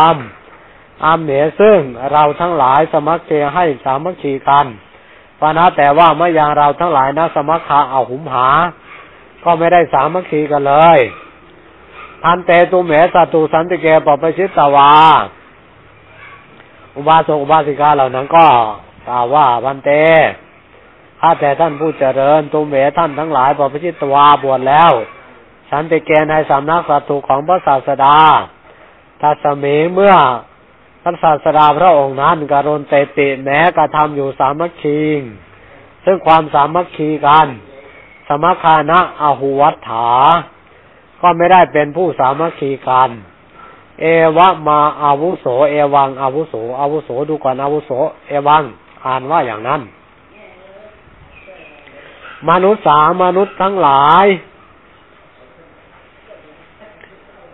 รรมอัมเหนซึ่งเราทั้งหลายสมัครเให้สามัคคีกันปานะแต่ว่าเมื่อยังเราทั้งหลายนะสมัคคาเอาหุมหา ก็ไม่ได้สามัคคีกันเลยพันเตตุเมสัตุสันติเกปปชิตตวา อุบาสกอุบาสิกาเหล่านั้นก็กล่าวว่าพันเตข้าแต่ท่านผู้เจริญตุเมท่านทั้งหลายปปชิตตวาบวชแล้ว สันติเกในสำนักสัตว์ของพระศาสดา ทัศมีเมื่อพระศาสดาพระองค์นั้นการุณเตติแม้กระทำอยู่สามัคคีซึ่งความสามัคคีกัน สมัคคานะอหุวัฏฐา ก็ไม่ได้เป็นผู้สามัคคีกัน เอวะมาอาวุโส เอวังอาวุโสอาวุโสดูก่อนอาวุโส เอวังอ่านว่าอย่างนั้น มนุษย์สามนุษย์ทั้งหลาย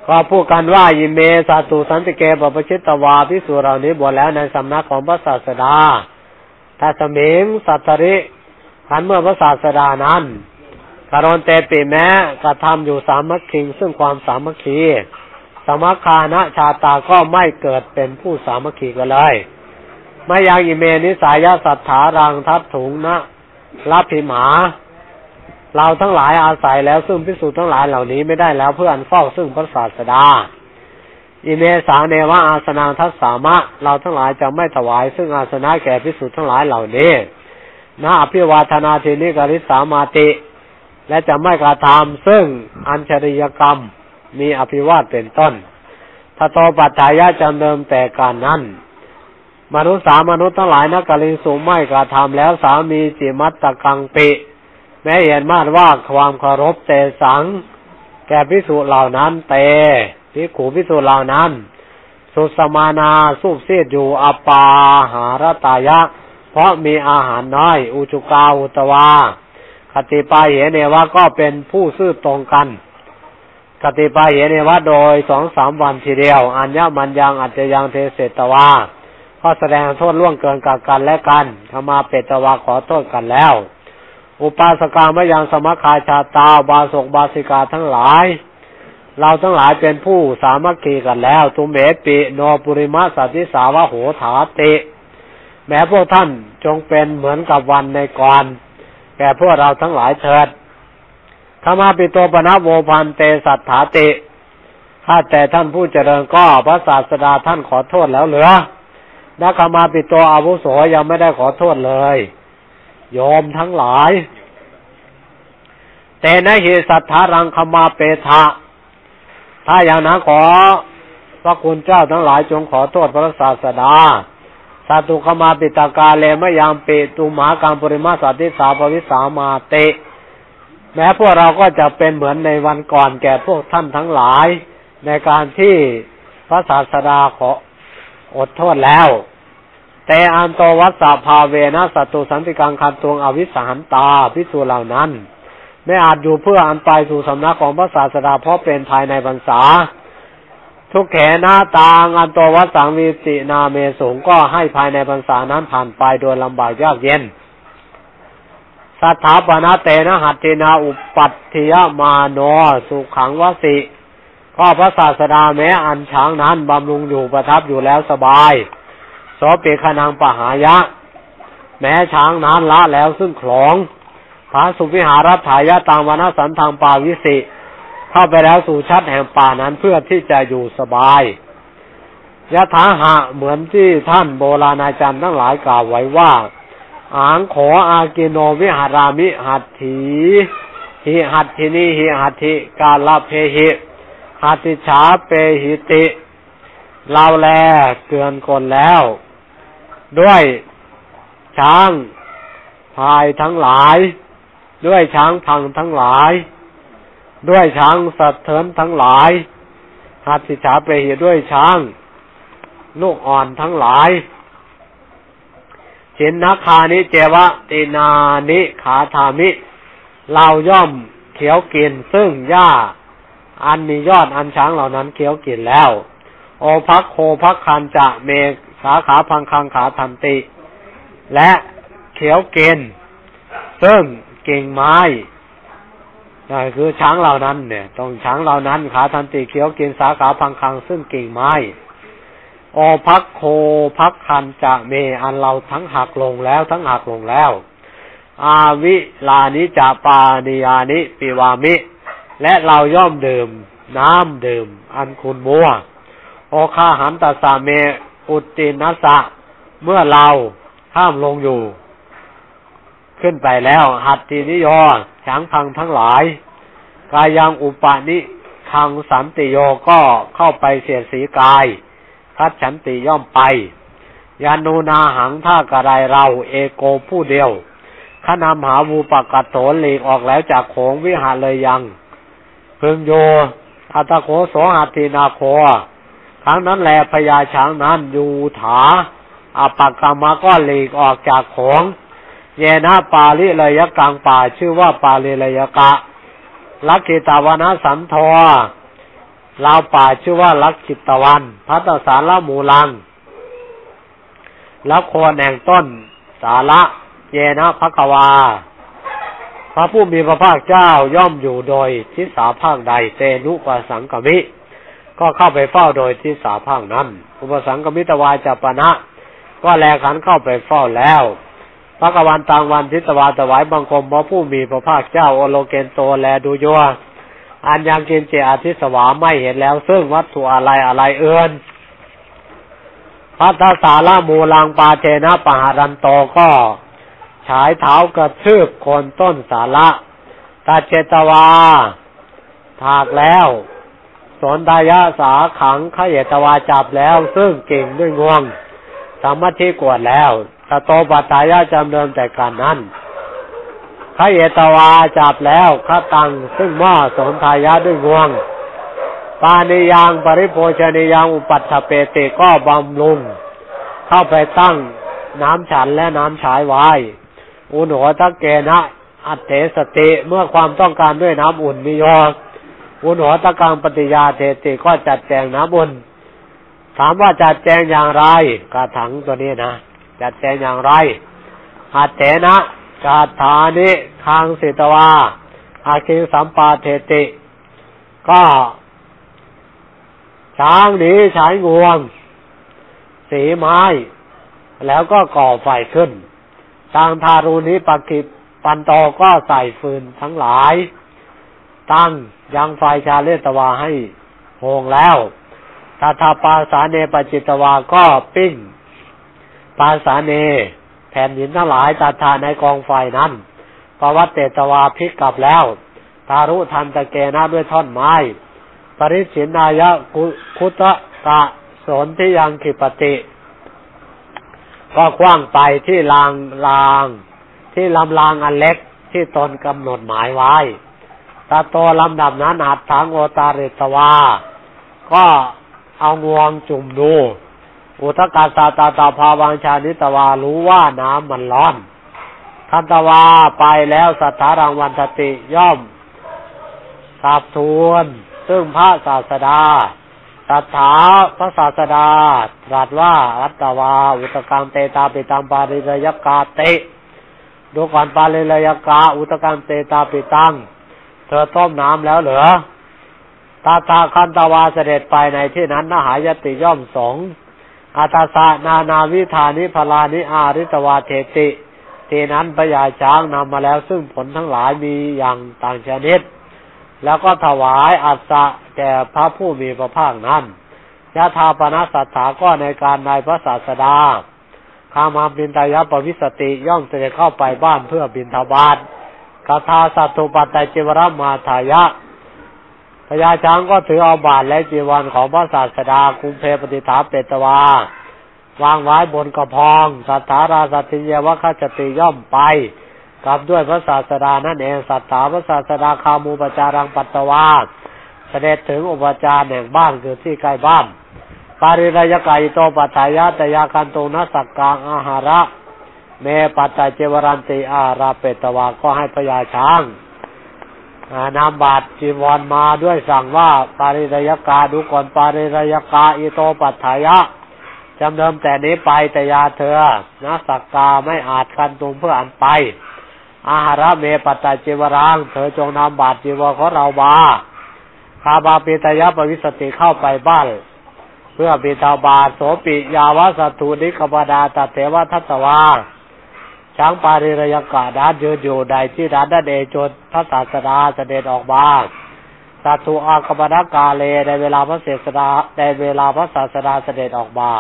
ก็พูดกันว่ายิเมสัตุสันติเกปปชิตวาพิสุเหล่านี้บวชแล้วในสำนักของพระศาสดาถ้าสมิงสัตริขันเมื่อพระศาสดานั้นการนเตปิแม้กระทำอยู่สามัคคีซึ่งความสามัคคีสมัคคานะชาตาก็ไม่เกิดเป็นผู้สามัคคีกันเลยไม่ยังอิเมนิสายสัทธารังทัดถุงนะรับพิมา เราทั้งหลายอาศัยแล้วซึ่งพิสูจน์ทั้งหลายเหล่านี้ไม่ได้แล้วเพื่ออันเฝ้าซึ่งพระศาสดาอิเมสาเนวะอาสนาทัศสามะ เราทั้งหลายจะไม่ถวาย ซึ่งอาสนะแก่พิสูจน์ทั้งหลายเหล่านี้นาอภิวาธนาทีนิกริสามาติ และจะไม่กระทำซึ่งอัญชริยกรรมมีอภิวาทเป็นต้นถ้าโตปัจจายะจำเดิมแต่การนั้น มนุษย์สามนุษย์ทั้งหลายนักกลิสุไม่กระทำแล้วสามีจิมัตตะกังปิ แม้เห็นมาดว่าความเคารพเตสัง แก่พิสูจเหล่านั้น เตพิขูพิสูจเหล่านั้น สุสมานาสูบเสียดอยู่อปาหารตายะ เพราะมีอาหารน้อย อุจุกาอุตวาคติปาเหเนวะก็เป็นผู้ซื่อตรงกันคติปาเหเนวะโดยสองสามวันทีเดียว อัญญมันยังอัจจะยังเทเสตวาก็แสดงโทษล่วงเกินกับกันและกันธรรมาเปตวาขอโทษกันแล้ว อุปาสกามยังสมคาชาตาบาสกบาสิกาทั้งหลาย เราทั้งหลายเป็นผู้สามัคคีกันแล้วทุเมปิโนปุริมาสัติสาวะโหถาติ แม้พวกท่านจงเป็นเหมือนกับวันในก่อนแก่พวกเราทั้งหลายเถิดธรรมาปิโตปนะโวพันเตสัตถาติถ้าแต่ท่านผู้เจริญก็พระศาสดาท่านขอโทษแล้วเหรือนักมาปิโตอาวุโสยังไม่ได้ขอโทษเลย ยอมทั้งหลาย แต่ในเหตุสัทธารังคมาเปทะถ้าอย่างนั้นขอพระคุณเจ้าทั้งหลายจงขอโทษพระศาสดาสาตุขมาปิตากาเลมยามเปตุมหาการปริมาสัติสาภวิสามาเต แม้พวกเราก็จะเป็นเหมือนในวันก่อนแก่พวกท่านทั้งหลาย ในการที่พระศาสดาขออดโทษแล้ว แต่อันโตวัสสะภาเวนะสัตตุสันติกังคันตวงอวิสหันตาพิสูเหล่านั้น ไม่อาจอยู่เพื่ออันไปสู่สำนักของพระศาสดาเพราะเป็นภายในพรรษา ทุกแขหน้าตางอันโตวัสังวิตินาเมสงก็ให้ภายในพรรษานั้นผ่านไปโดยลำบากยากเย็นสัทธาปนาเตนะหัตตินาอุปัตถิยมาโนสุขังวสิก็พระศาสดาแม้อันช้างนั้นบำรุงอยู่ประทับอยู่แล้วสบาย สเปคานังปหายะ แม้ช้างนั้นละแล้วซึ่งคลองพระสุวิหารัฐายะตามวนาสันทางป่าวิสิ เข้าไปแล้วสู่ชัดแห่งป่านั้นเพื่อที่จะอยู่สบายยะถาหะเหมือนที่ท่านโบราณอาจารย์ทั้งหลายกล่าวไว้ว่าอางขออากิโนวิหารามิหัตถีหิหัตถินีหิหัตถิกาลเพหิหัตติฉาเปหิติ เราแลเกือนคนแล้ว ด้วยช้างพายทั้งหลาย ด้วยช้างพังทั้งหลาย ด้วยช้างสัตเทินทั้งหลายหัตถิฉาเปรีด้วยช้าง ลูกอ่อนทั้งหลายเินนักคานิเจวะตินานิขาธามิ เราย่อมเขียวกินซึ่งหญ้า อันมียอดอันช้างเหล่านั้นเขียวกินแล้ว โอพักโคพักคันจะเมสาขาพังคังขาทันติ และเขียวเกณฑ์ซึ่งเก่งไม้นี่คือช้างเหล่านั้นเนี่ย ต้องช้างเหล่านั้น ขาทันติเขียวเกณฑ์สาขาพังคัง ซึ่งเก่งไม้โอพักโคพักคันจะเมอันเราทั้งหักลงแล้วทั้งหักลงแล้ว อาวิลานิจาปานิยานิปิวามิ และเราย่อมดื่ม น้ำดื่ม อันคุณมัว โอคาหันตสาเม อุตินัสะ เมื่อเราห้ามลงอยู่ ขึ้นไปแล้ว หัตตินิโยช้างพังทั้งหลาย กายังอุปานิคังสันติโยก็เข้าไปเสียสีกายทัดฉันติย่อมไป ยานูนาหังท่ากระไรเรา เอโกผู้เดียวขนามหาวูปกัดโถหลีกออกแล้วจากโขงวิหารเลยยัง พึงโยอัตโคโสหัตินาโค ครั้งนั้นแลพญาช้างนั้นอยู่ถาอาปากรรมก็หลีกออกจากโขงเยนะปาลิเลยยกังป่าชื่อว่าปาลิเลยยกะ ลักขิตาวนาสันทอลาวป่าชื่อว่าลักขิตวัน พัตสาระมูลัง แล้วโคนแห่งต้น สาระเยนะพักวา พระผู้มีพระภาคเจ้าย่อมอยู่โดยทิศสาภาคใดเตนุปสังกมิ ก็เข้าไปเฝ้าโดยทิศาภาคนั้น อุปสังกมิตวายจัปนะ ก็แลขันเข้าไปเฝ้าแล้วพระกวันตางวันทิตวาถวายบังคมพระผู้มีพระภาคเจ้าโอโลเกนโตแลดูยัวอันยังเกินเจอาทิสวาไม่เห็นแล้ว ซึ่งวัตถุอะไรอะไรเอื่นพัทสาละมูลังปาเทนะปหารันโตก็ฉายเท้ากระทืบคนต้นสาระตาเจตวาถากแล้ว นทายะสาขังขยตวาจับแล้ว ซึ่งเก่งด้วยงวงสามัธิกวดแล้วตะโตปัตายะจำเดิมแต่การนั้นขยตวาจับแล้วขตังซึ่งหม้อสนทายะด้วยงวง ปานิยังปริโภชนิยังอุปัฏฐเปติก็บำรุง เข้าไปตั้งน้ำฉันและน้ำฉายไว้อุณโหตะเกนะอัตเถสติเมื่อความต้องการด้วยน้ำอุ่นมียอ อุณโหตะกังปฏิยาเทติก็จัดแจงน้ำอุ่นถามว่าจัดแจงอย่างไรกระถังตัวนี้นะจัดแจงอย่างไรอัตเถนะกาถานิทางสิตวาอาคิงสัมปาเทติ ก็ช้างหนีใช้งวง สีไม้ แล้วก็ก่อไฟขึ้นทางทารุณิปกิปันโตก็ใส่ฟืนทั้งหลาย ตั้ง ยังไฟชาเลตวาให้โหงแล้วตาทาปาสาเนปจิตวาก็ปิ้งปาสาเนแผ่นหินทั้งหลายตาทาในกองไฟนั้นปวัตเตตวาพิกกลับแล้วทารุทันตะเกนะด้วยท่อนไม้ ปริสินายะคุตะตะสนที่ยังกิปติ ก็คว้างไปที่ลางลาง ที่ลำลางอันเล็กที่ตนกำหนดหมายไว้ ตาโตลำดับนั้นหัดทางโอตาเรตวา ก็เอางวงจุ่มดู อุทกาสาตาตาภาวังชานิตวารู้ว่าน้ำมันร้อน ทันตวาไปแล้วสัทธารังวันทติย่อมสาบทวนซึ่งพระศาสดาตัถาพระศาสดา ตรัสว่ารัตวา อุตกรรมเตตาปิตังปาริยกาเตดูก่อนปาริยกา อุตกรรมเตตาปิตัง เธอต้มน้ำแล้วเหรอตาตาคันตาวาเสด็จไปในที่นั้นนหายติย่อมสงอาตาสานานาวิธานิพลานิอาริตวาเทติทีนั้นพญาช้างนำมาแล้วซึ่งผลทั้งหลายมีอย่างต่างชนิด แล้วก็ถวายอัศแก่พระผู้มีพระภาคนั้นยะธาปณสัตถาก็ในการในพระศาสดาข้ามาบินตายะปวิสติย่อมจเข้าไปบ้านเพื่อบินทบาท คาถาสัตตุปัตตจิวรมาทายะพญาช้างก็ถือเอาบาทและจีวรของพระศาสดาคุมเพปฏิถาเปตวา วางไว้บนกระพองสัทธาราสัติยวะขจติย่อมไปกับด้วยพระศาสดานั่นเองสัทธาพระศาสดาคามูปจารังปัตตวาเสด็จถึงอุปจารแห่งบ้านคือที่ใกล้บ้านปาริรยกายโตปัฏฐายะตยากันตุนัสักกางอาหาระ เมปัจจเจวรันติอาราเปตวาก็ให้พญาช้างนำบาตรจีวรมาด้วยสั่งว่าปาริรยกาดูก่อนปาริรยกาอิโตปัฏฐายะจำเดิมแต่นี้ไปแต่ยาเธอนะสักกาไม่อาจกันตุมเพื่ออันไป อาหาระเมปัจจเจวรัง เธอจงนำบาตรจีวรของเรามาคาบาปิตยะปวิสติเข้าไปบ้าน เพื่อบิดาบาโสปิยาวสัตุนิกบดาตเทวทัตวา ช้างปาริรยกาดานยืนอยู่ใดที่ร้านนันเอจนพระศาสดาเสด็จออกมาสัตุอากบนกาเลในเวลาพระเสสดาในเวลาพระศาสดาเสด็จออกมา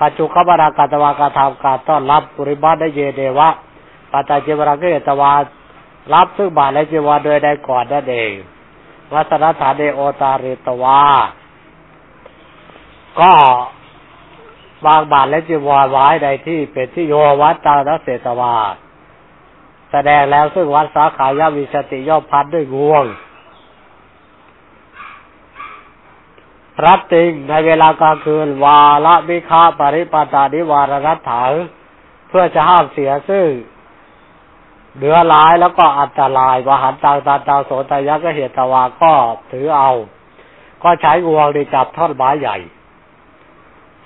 ปัจจุขบรากาตวากาทำการต้อนรับปุริบัตได้เยเดวะปัจจัยเจวราเกตวารับซึ่งบาทและจีวรโดยได้ก่อนนั่นเองวัสนฐานเดโอตาริตวาก็ วางบาทและจีวรไว้ในที่เป็นที่โยวัดตาณเศตวา แสดงแล้วซึ่งวัดสาขายาวิสติย่อมพัดด้วยงวงรับติงในเวลากลางคืนวาละมิคาปริปตานิวารรัตถังเพื่อจะห้ามเสียซึ่งเนื้อร้ายแล้วก็อันตรายวหันตังตาตาโสตยักก็เหตุวาก็ถือเอา ก็ใช้งวงในจับท่อนไม้ใหญ่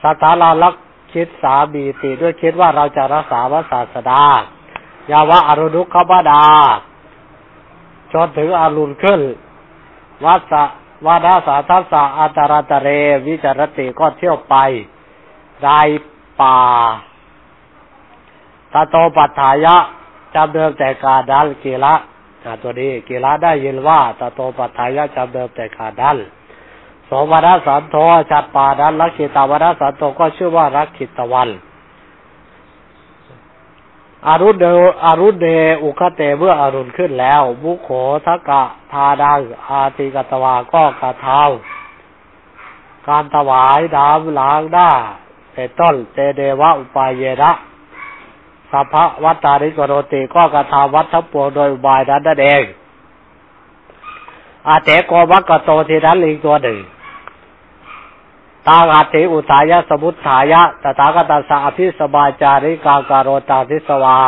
สถาราลักคิดสามีติด้วยคิดว่าเราจะรักษาวศาสดา ยาวะอรุณุขบดาจนถึงอรุณขึ้น วัสวาดาสาทัสสะอัตรตเร วิจารติก็เที่ยวไปไรป่าตาโตปัฏฐายะจำเดิมแต่กาดัลกีละตัวนี้กีละได้ยินว่าตาโตปัฏฐายะจำเดิมแต่กาดัล สวรสันโทชัดป่าดันลักขิตาวรสันโทก็ชื่อว่ารักขิตวัน อรุณเดอรุณเดอุคเตเมื่ออรุณขึ้นแล้ว มุโขทกะทาดังอาติกตวาก็กระเท้าการถวายดามล้างหน้าเป็นต้นเตเดวะอุปายเยระสัพพวัตตาริกโรติก็กระทำวัดทั้งปวงโดยบายนั้นนั่นเองอาเตโกวักกโตทีนั้นลิงตัวหนึ่ง ตาอาติอุทายะสมุทฐายะตถาคตสาอภิสบาจาริกาการโรตาทิสวา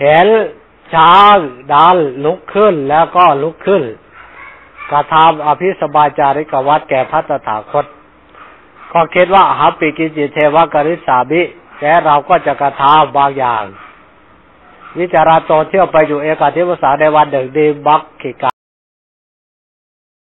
เห็นช้างดันลุกขึ้นแล้วก็ลุกขึ้นกระทำอภิสบาจาริกวัดแก่พระตถาคต ก็คิดว่าหัปิกิจิเทวกริสาบิแกเราก็จะกระทำบางอย่าง วิจาราโตเที่ยวไปอยู่เอกาทิวสาในวันหนึ่งดีบักขิกา